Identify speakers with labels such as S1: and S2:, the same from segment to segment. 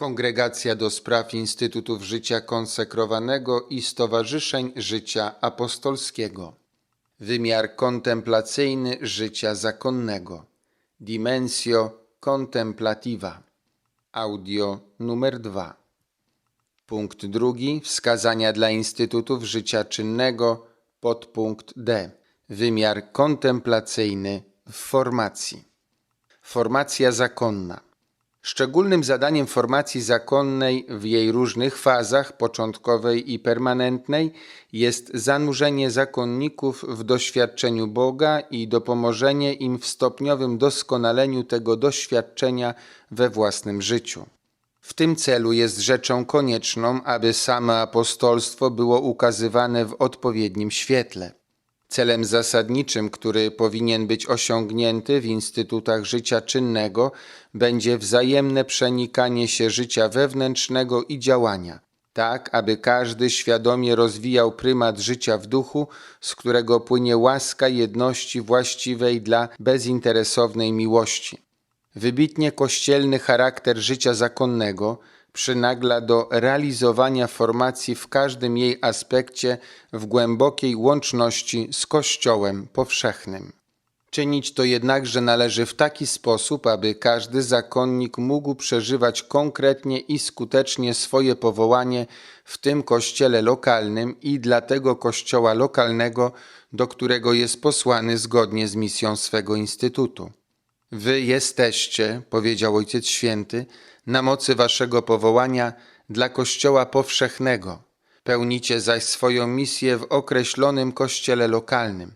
S1: Kongregacja do Spraw Instytutów Życia Konsekrowanego i Stowarzyszeń Życia Apostolskiego. Wymiar kontemplacyjny życia zakonnego. Dimensio contemplativa. Audio numer 2. Punkt drugi. Wskazania dla Instytutów Życia Czynnego. Podpunkt D. Wymiar kontemplacyjny w formacji. Formacja zakonna. Szczególnym zadaniem formacji zakonnej w jej różnych fazach, początkowej i permanentnej, jest zanurzenie zakonników w doświadczeniu Boga i dopomożenie im w stopniowym doskonaleniu tego doświadczenia we własnym życiu. W tym celu jest rzeczą konieczną, aby same apostolstwo było ukazywane w odpowiednim świetle. Celem zasadniczym, który powinien być osiągnięty w instytutach życia czynnego, będzie wzajemne przenikanie się życia wewnętrznego i działania, tak aby każdy świadomie rozwijał prymat życia w duchu, z którego płynie łaska jedności właściwej dla bezinteresownej miłości. Wybitnie kościelny charakter życia zakonnego przynagla do realizowania formacji w każdym jej aspekcie w głębokiej łączności z Kościołem powszechnym. Czynić to jednakże należy w taki sposób, aby każdy zakonnik mógł przeżywać konkretnie i skutecznie swoje powołanie w tym kościele lokalnym i dla tego kościoła lokalnego, do którego jest posłany zgodnie z misją swego instytutu. Wy jesteście, powiedział Ojciec Święty, na mocy waszego powołania dla Kościoła powszechnego. Pełnicie zaś swoją misję w określonym kościele lokalnym.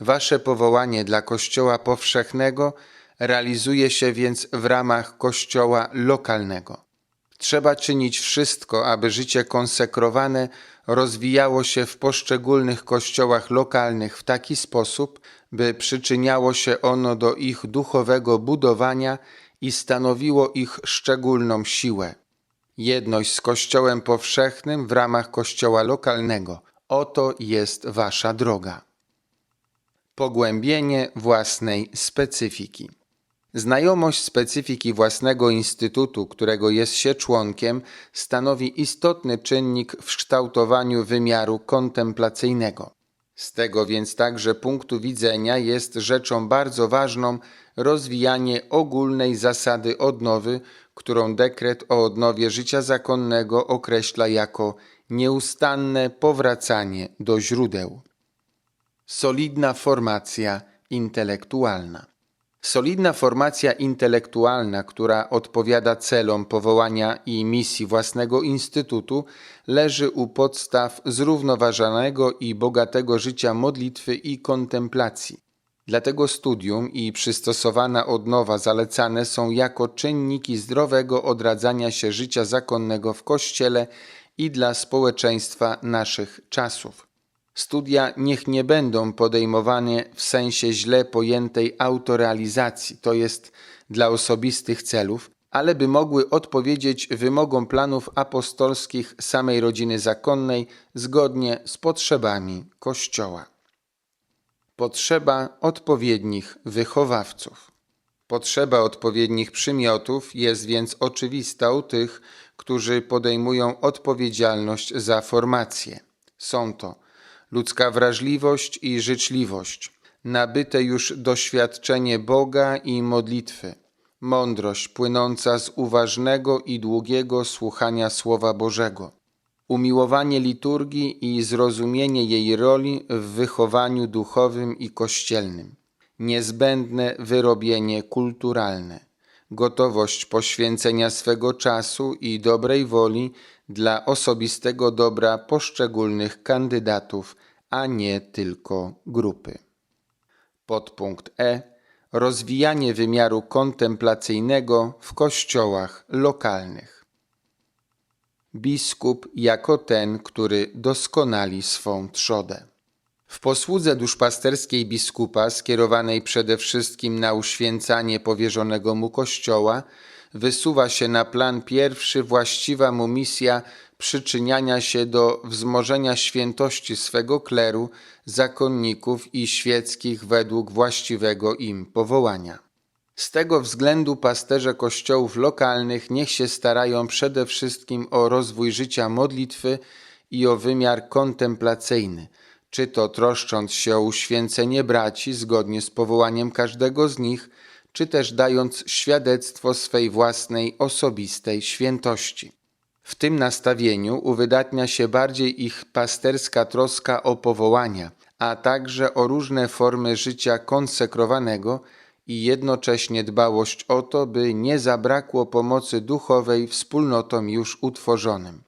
S1: Wasze powołanie dla Kościoła powszechnego realizuje się więc w ramach Kościoła lokalnego. Trzeba czynić wszystko, aby życie konsekrowane rozwijało się w poszczególnych kościołach lokalnych w taki sposób, by przyczyniało się ono do ich duchowego budowania i stanowiło ich szczególną siłę. Jedność z Kościołem powszechnym w ramach Kościoła lokalnego. Oto jest Wasza droga. Pogłębienie własnej specyfiki. Znajomość specyfiki własnego instytutu, którego jest się członkiem, stanowi istotny czynnik w kształtowaniu wymiaru kontemplacyjnego. Z tego więc także punktu widzenia jest rzeczą bardzo ważną rozwijanie ogólnej zasady odnowy, którą dekret o odnowie życia zakonnego określa jako nieustanne powracanie do źródeł. Solidna formacja intelektualna. Solidna formacja intelektualna, która odpowiada celom powołania i misji własnego instytutu, leży u podstaw zrównoważonego i bogatego życia modlitwy i kontemplacji. Dlatego studium i przystosowana odnowa zalecane są jako czynniki zdrowego odradzania się życia zakonnego w Kościele i dla społeczeństwa naszych czasów. Studia niech nie będą podejmowane w sensie źle pojętej autorealizacji, to jest dla osobistych celów, ale by mogły odpowiedzieć wymogom planów apostolskich samej rodziny zakonnej zgodnie z potrzebami Kościoła. Potrzeba odpowiednich wychowawców. Potrzeba odpowiednich przymiotów jest więc oczywista u tych, którzy podejmują odpowiedzialność za formację. Są to ludzka wrażliwość i życzliwość, nabyte już doświadczenie Boga i modlitwy, mądrość płynąca z uważnego i długiego słuchania Słowa Bożego, umiłowanie liturgii i zrozumienie jej roli w wychowaniu duchowym i kościelnym, niezbędne wyrobienie kulturalne, gotowość poświęcenia swego czasu i dobrej woli dla osobistego dobra poszczególnych kandydatów, a nie tylko grupy. Podpunkt E. Rozwijanie wymiaru kontemplacyjnego w kościołach lokalnych. Biskup jako ten, który doskonali swą trzodę. W posłudze duszpasterskiej biskupa, skierowanej przede wszystkim na uświęcanie powierzonego mu kościoła, wysuwa się na plan pierwszy właściwa mu misja przyczyniania się do wzmożenia świętości swego kleru, zakonników i świeckich według właściwego im powołania. Z tego względu pasterze kościołów lokalnych niech się starają przede wszystkim o rozwój życia modlitwy i o wymiar kontemplacyjny, czy to troszcząc się o uświęcenie braci zgodnie z powołaniem każdego z nich, czy też dając świadectwo swej własnej osobistej świętości. W tym nastawieniu uwydatnia się bardziej ich pasterska troska o powołania, a także o różne formy życia konsekrowanego i jednocześnie dbałość o to, by nie zabrakło pomocy duchowej wspólnotom już utworzonym.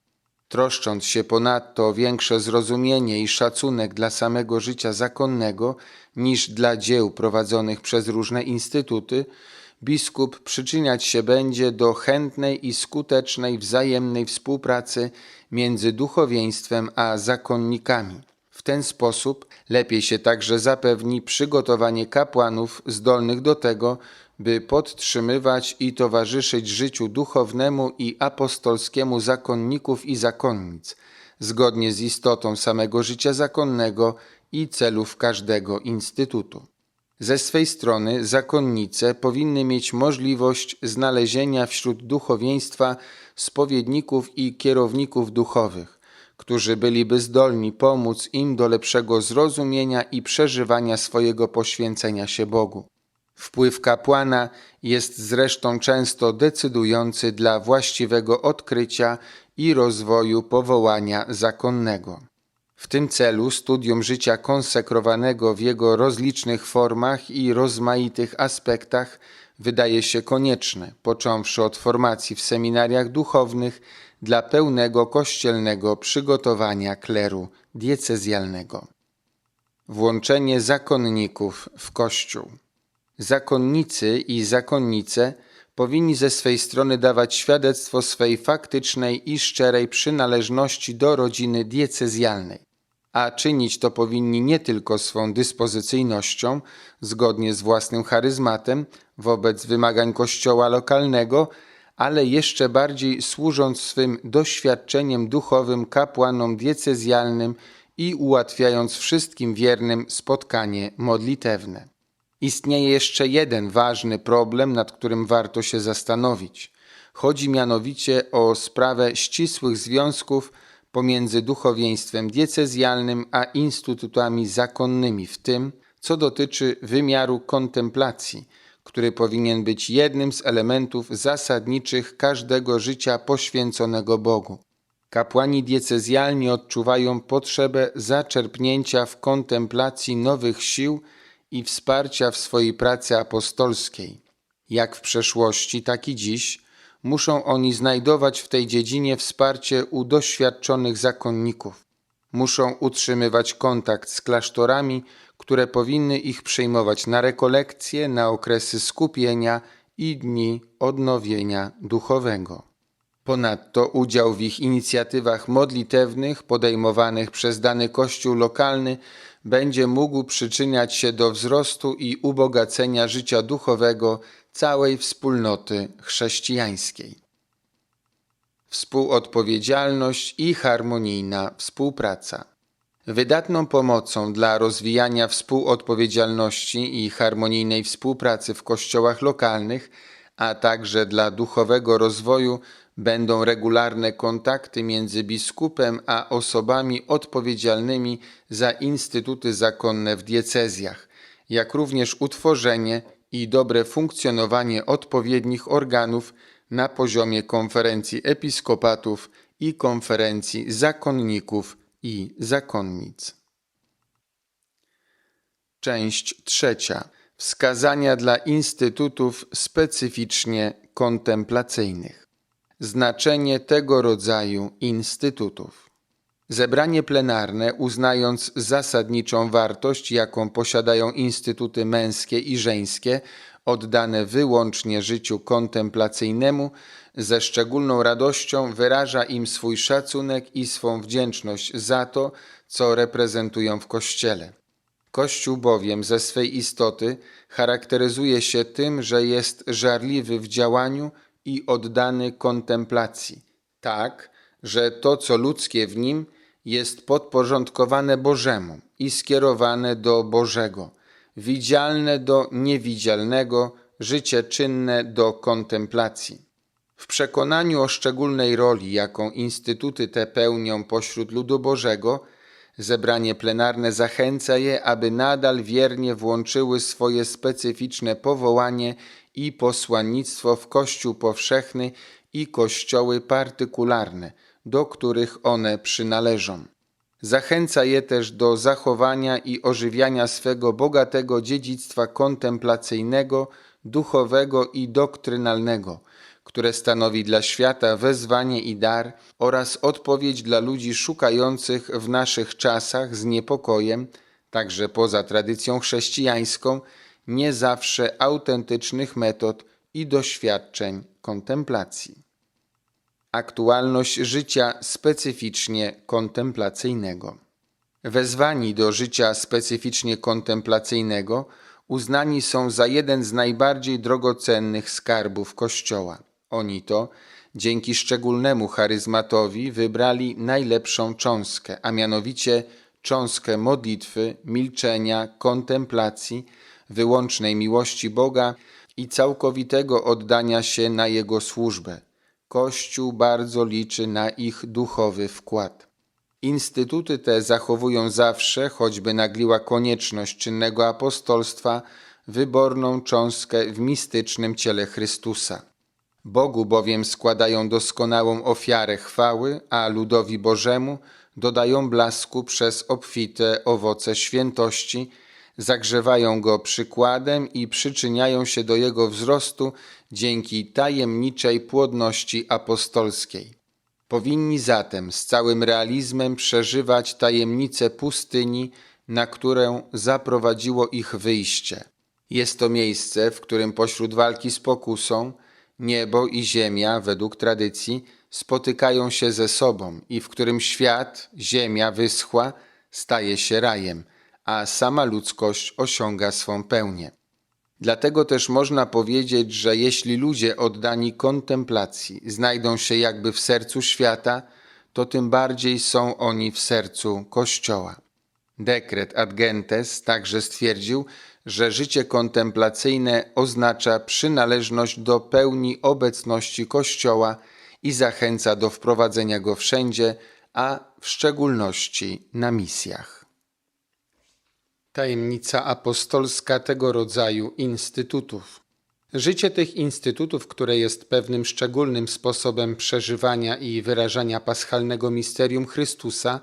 S1: Troszcząc się ponadto o większe zrozumienie i szacunek dla samego życia zakonnego niż dla dzieł prowadzonych przez różne instytuty, biskup przyczyniać się będzie do chętnej i skutecznej wzajemnej współpracy między duchowieństwem a zakonnikami. W ten sposób lepiej się także zapewni przygotowanie kapłanów zdolnych do tego, by podtrzymywać i towarzyszyć życiu duchownemu i apostolskiemu zakonników i zakonnic, zgodnie z istotą samego życia zakonnego i celów każdego instytutu. Ze swej strony zakonnice powinny mieć możliwość znalezienia wśród duchowieństwa spowiedników i kierowników duchowych, którzy byliby zdolni pomóc im do lepszego zrozumienia i przeżywania swojego poświęcenia się Bogu. Wpływ kapłana jest zresztą często decydujący dla właściwego odkrycia i rozwoju powołania zakonnego. W tym celu studium życia konsekrowanego w jego rozlicznych formach i rozmaitych aspektach wydaje się konieczne, począwszy od formacji w seminariach duchownych dla pełnego kościelnego przygotowania kleru diecezjalnego. Włączenie zakonników w Kościół. Zakonnicy i zakonnice powinni ze swej strony dawać świadectwo swej faktycznej i szczerej przynależności do rodziny diecezjalnej a czynić to powinni nie tylko swą dyspozycyjnością, zgodnie z własnym charyzmatem wobec wymagań kościoła lokalnego, ale jeszcze bardziej służąc swym doświadczeniem duchowym kapłanom diecezjalnym i ułatwiając wszystkim wiernym spotkanie modlitewne. Istnieje jeszcze jeden ważny problem, nad którym warto się zastanowić. Chodzi mianowicie o sprawę ścisłych związków pomiędzy duchowieństwem diecezjalnym a instytutami zakonnymi, w tym, co dotyczy wymiaru kontemplacji, który powinien być jednym z elementów zasadniczych każdego życia poświęconego Bogu. Kapłani diecezjalni odczuwają potrzebę zaczerpnięcia w kontemplacji nowych sił i wsparcia w swojej pracy apostolskiej. Jak w przeszłości, tak i dziś – muszą oni znajdować w tej dziedzinie wsparcie u doświadczonych zakonników. Muszą utrzymywać kontakt z klasztorami, które powinny ich przyjmować na rekolekcje, na okresy skupienia i dni odnowienia duchowego. Ponadto udział w ich inicjatywach modlitewnych podejmowanych przez dany kościół lokalny będzie mógł przyczyniać się do wzrostu i ubogacenia życia duchowego całej wspólnoty chrześcijańskiej. Współodpowiedzialność i harmonijna współpraca. Wydatną pomocą dla rozwijania współodpowiedzialności i harmonijnej współpracy w kościołach lokalnych, a także dla duchowego rozwoju będą regularne kontakty między biskupem a osobami odpowiedzialnymi za instytuty zakonne w diecezjach, jak również utworzenie i dobre funkcjonowanie odpowiednich organów na poziomie konferencji episkopatów i konferencji zakonników i zakonnic. Część trzecia. Wskazania dla instytutów specyficznie kontemplacyjnych. Znaczenie tego rodzaju instytutów. Zebranie plenarne, uznając zasadniczą wartość, jaką posiadają instytuty męskie i żeńskie, oddane wyłącznie życiu kontemplacyjnemu, ze szczególną radością wyraża im swój szacunek i swą wdzięczność za to, co reprezentują w Kościele. Kościół bowiem ze swej istoty charakteryzuje się tym, że jest żarliwy w działaniu i oddany kontemplacji, tak, że to, co ludzkie w nim, jest podporządkowane Bożemu i skierowane do Bożego, widzialne do niewidzialnego, życie czynne do kontemplacji. W przekonaniu o szczególnej roli, jaką instytuty te pełnią pośród ludu Bożego, zebranie plenarne zachęca je, aby nadal wiernie włączyły swoje specyficzne powołanie i posłannictwo w Kościół powszechny i kościoły partykularne, do których one przynależą. Zachęca je też do zachowania i ożywiania swego bogatego dziedzictwa kontemplacyjnego, duchowego i doktrynalnego, które stanowi dla świata wezwanie i dar oraz odpowiedź dla ludzi szukających w naszych czasach z niepokojem, także poza tradycją chrześcijańską, nie zawsze autentycznych metod i doświadczeń kontemplacji. Aktualność życia specyficznie kontemplacyjnego. Wezwani do życia specyficznie kontemplacyjnego uznani są za jeden z najbardziej drogocennych skarbów Kościoła. Oni to, dzięki szczególnemu charyzmatowi, wybrali najlepszą cząstkę, a mianowicie cząstkę modlitwy, milczenia, kontemplacji, wyłącznej miłości Boga i całkowitego oddania się na Jego służbę. Kościół bardzo liczy na ich duchowy wkład. Instytuty te zachowują zawsze, choćby nagliła konieczność czynnego apostolstwa, wyborną cząstkę w mistycznym ciele Chrystusa. Bogu bowiem składają doskonałą ofiarę chwały, a ludowi Bożemu dodają blasku przez obfite owoce świętości, zagrzewają go przykładem i przyczyniają się do jego wzrostu dzięki tajemniczej płodności apostolskiej. Powinni zatem z całym realizmem przeżywać tajemnicę pustyni, na którą zaprowadziło ich wyjście. Jest to miejsce, w którym pośród walki z pokusą niebo i ziemia, według tradycji, spotykają się ze sobą i w którym świat, ziemia wyschła, staje się rajem, a sama ludzkość osiąga swą pełnię. Dlatego też można powiedzieć, że jeśli ludzie oddani kontemplacji znajdą się jakby w sercu świata, to tym bardziej są oni w sercu Kościoła. Dekret ad gentes także stwierdził, że życie kontemplacyjne oznacza przynależność do pełni obecności Kościoła i zachęca do wprowadzenia go wszędzie, a w szczególności na misjach. Tajemnica apostolska tego rodzaju instytutów. Życie tych instytutów, które jest pewnym szczególnym sposobem przeżywania i wyrażania paschalnego misterium Chrystusa,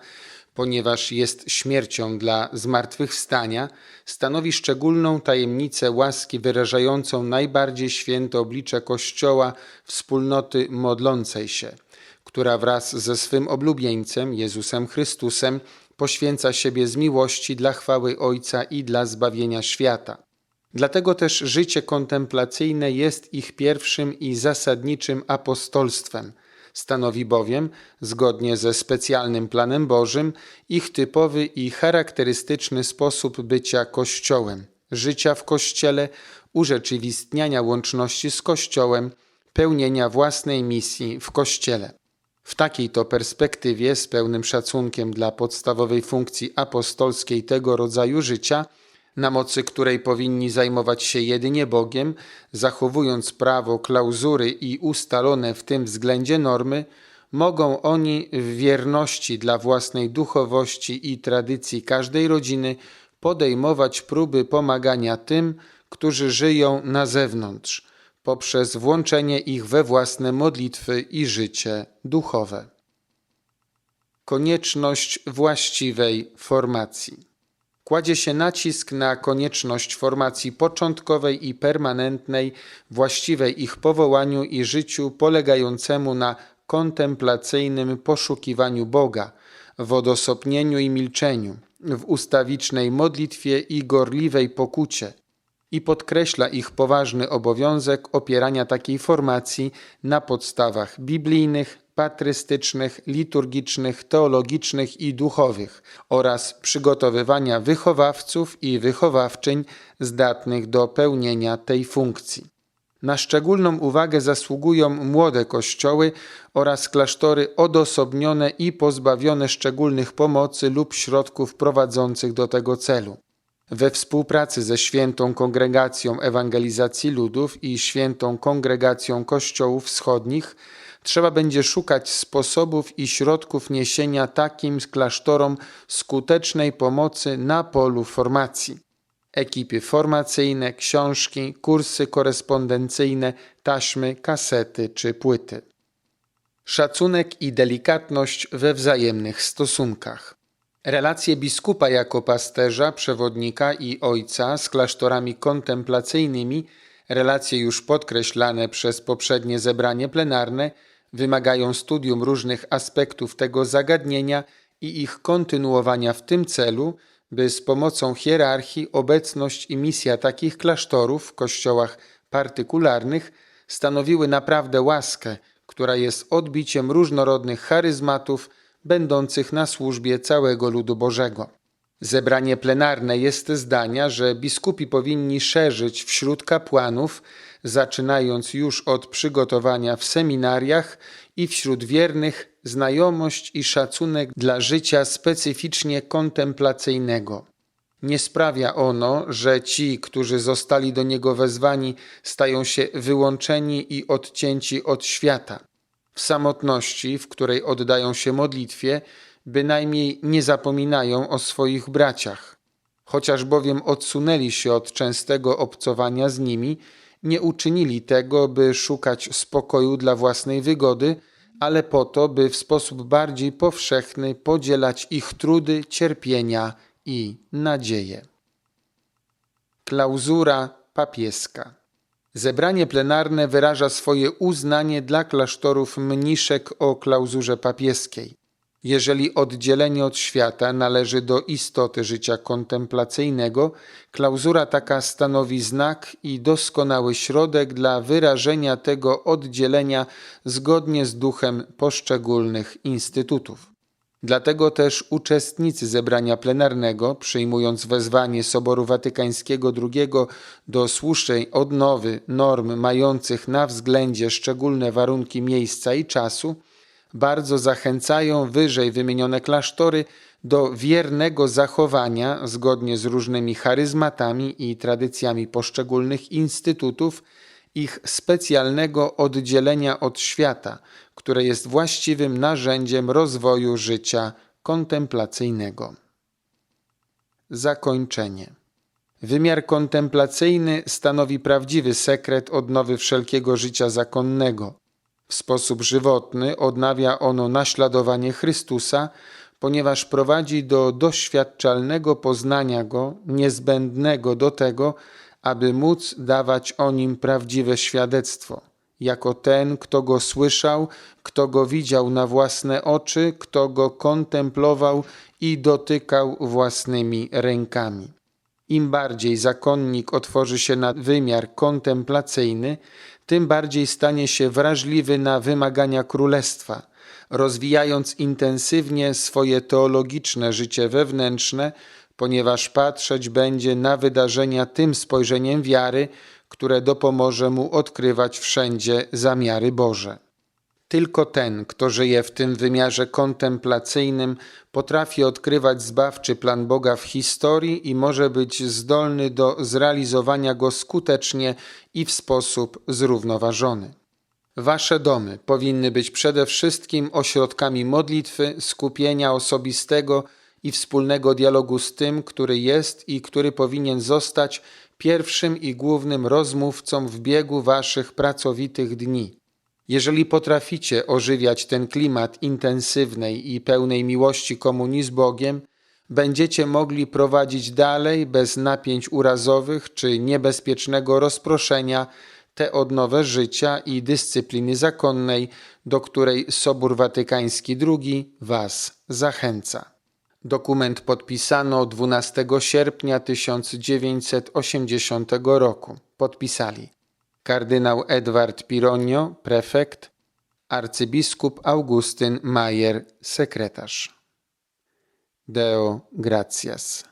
S1: ponieważ jest śmiercią dla zmartwychwstania, stanowi szczególną tajemnicę łaski wyrażającą najbardziej święte oblicze Kościoła wspólnoty modlącej się, która wraz ze swym oblubieńcem, Jezusem Chrystusem, poświęca siebie z miłości dla chwały Ojca i dla zbawienia świata. Dlatego też życie kontemplacyjne jest ich pierwszym i zasadniczym apostolstwem – Stanowi bowiem, zgodnie ze specjalnym planem Bożym, ich typowy i charakterystyczny sposób bycia Kościołem, życia w Kościele, urzeczywistniania łączności z Kościołem, pełnienia własnej misji w Kościele. W takiej to perspektywie, z pełnym szacunkiem dla podstawowej funkcji apostolskiej tego rodzaju życia, na mocy której powinni zajmować się jedynie Bogiem, zachowując prawo, klauzury i ustalone w tym względzie normy, mogą oni w wierności dla własnej duchowości i tradycji każdej rodziny podejmować próby pomagania tym, którzy żyją na zewnątrz, poprzez włączenie ich we własne modlitwy i życie duchowe. Konieczność właściwej formacji kładzie się nacisk na konieczność formacji początkowej i permanentnej, właściwej ich powołaniu i życiu polegającemu na kontemplacyjnym poszukiwaniu Boga, w odosobnieniu i milczeniu, w ustawicznej modlitwie i gorliwej pokucie i podkreśla ich poważny obowiązek opierania takiej formacji na podstawach biblijnych, patrystycznych, liturgicznych, teologicznych i duchowych oraz przygotowywania wychowawców i wychowawczyń zdatnych do pełnienia tej funkcji. Na szczególną uwagę zasługują młode kościoły oraz klasztory odosobnione i pozbawione szczególnych pomocy lub środków prowadzących do tego celu. We współpracy ze Świętą Kongregacją Ewangelizacji Ludów i Świętą Kongregacją Kościołów Wschodnich trzeba będzie szukać sposobów i środków niesienia takim klasztorom skutecznej pomocy na polu formacji. Ekipy formacyjne, książki, kursy korespondencyjne, taśmy, kasety czy płyty. Szacunek i delikatność we wzajemnych stosunkach. Relacje biskupa jako pasterza, przewodnika i ojca z klasztorami kontemplacyjnymi, relacje już podkreślane przez poprzednie zebranie plenarne, wymagają studium różnych aspektów tego zagadnienia i ich kontynuowania w tym celu, by z pomocą hierarchii obecność i misja takich klasztorów w kościołach partykularnych stanowiły naprawdę łaskę, która jest odbiciem różnorodnych charyzmatów będących na służbie całego ludu Bożego. Zebranie plenarne jest zdania, że biskupi powinni szerzyć wśród kapłanów, zaczynając już od przygotowania w seminariach i wśród wiernych, znajomość i szacunek dla życia specyficznie kontemplacyjnego. Nie sprawia ono, że ci, którzy zostali do niego wezwani, stają się wyłączeni i odcięci od świata. W samotności, w której oddają się modlitwie, bynajmniej nie zapominają o swoich braciach. Chociaż bowiem odsunęli się od częstego obcowania z nimi, nie uczynili tego, by szukać spokoju dla własnej wygody, ale po to, by w sposób bardziej powszechny podzielać ich trudy, cierpienia i nadzieje. Klauzura papieska. Zebranie plenarne wyraża swoje uznanie dla klasztorów mniszek o klauzurze papieskiej. Jeżeli oddzielenie od świata należy do istoty życia kontemplacyjnego, klauzura taka stanowi znak i doskonały środek dla wyrażenia tego oddzielenia zgodnie z duchem poszczególnych instytutów. Dlatego też uczestnicy zebrania plenarnego, przyjmując wezwanie Soboru Watykańskiego II do słusznej odnowy norm mających na względzie szczególne warunki miejsca i czasu, bardzo zachęcają wyżej wymienione klasztory do wiernego zachowania, zgodnie z różnymi charyzmatami i tradycjami poszczególnych instytutów, ich specjalnego oddzielenia od świata, które jest właściwym narzędziem rozwoju życia kontemplacyjnego. Zakończenie. Wymiar kontemplacyjny stanowi prawdziwy sekret odnowy wszelkiego życia zakonnego. W sposób żywotny odnawia ono naśladowanie Chrystusa, ponieważ prowadzi do doświadczalnego poznania Go, niezbędnego do tego, aby móc dawać o Nim prawdziwe świadectwo, jako ten, kto Go słyszał, kto Go widział na własne oczy, kto Go kontemplował i dotykał własnymi rękami. Im bardziej zakonnik otworzy się na wymiar kontemplacyjny, tym bardziej stanie się wrażliwy na wymagania królestwa, rozwijając intensywnie swoje teologiczne życie wewnętrzne, ponieważ patrzeć będzie na wydarzenia tym spojrzeniem wiary, które dopomoże mu odkrywać wszędzie zamiary Boże. Tylko ten, kto żyje w tym wymiarze kontemplacyjnym, potrafi odkrywać zbawczy plan Boga w historii i może być zdolny do zrealizowania go skutecznie i w sposób zrównoważony. Wasze domy powinny być przede wszystkim ośrodkami modlitwy, skupienia osobistego i wspólnego dialogu z tym, który jest i który powinien zostać pierwszym i głównym rozmówcą w biegu waszych pracowitych dni. Jeżeli potraficie ożywiać ten klimat intensywnej i pełnej miłości komunii z Bogiem, będziecie mogli prowadzić dalej bez napięć urazowych czy niebezpiecznego rozproszenia tę odnowę życia i dyscypliny zakonnej, do której Sobór Watykański II Was zachęca. Dokument podpisano 12 sierpnia 1980 roku. Podpisali kardynał Edward Pironio, prefekt, arcybiskup Augustyn Majer, sekretarz. Deo gratias.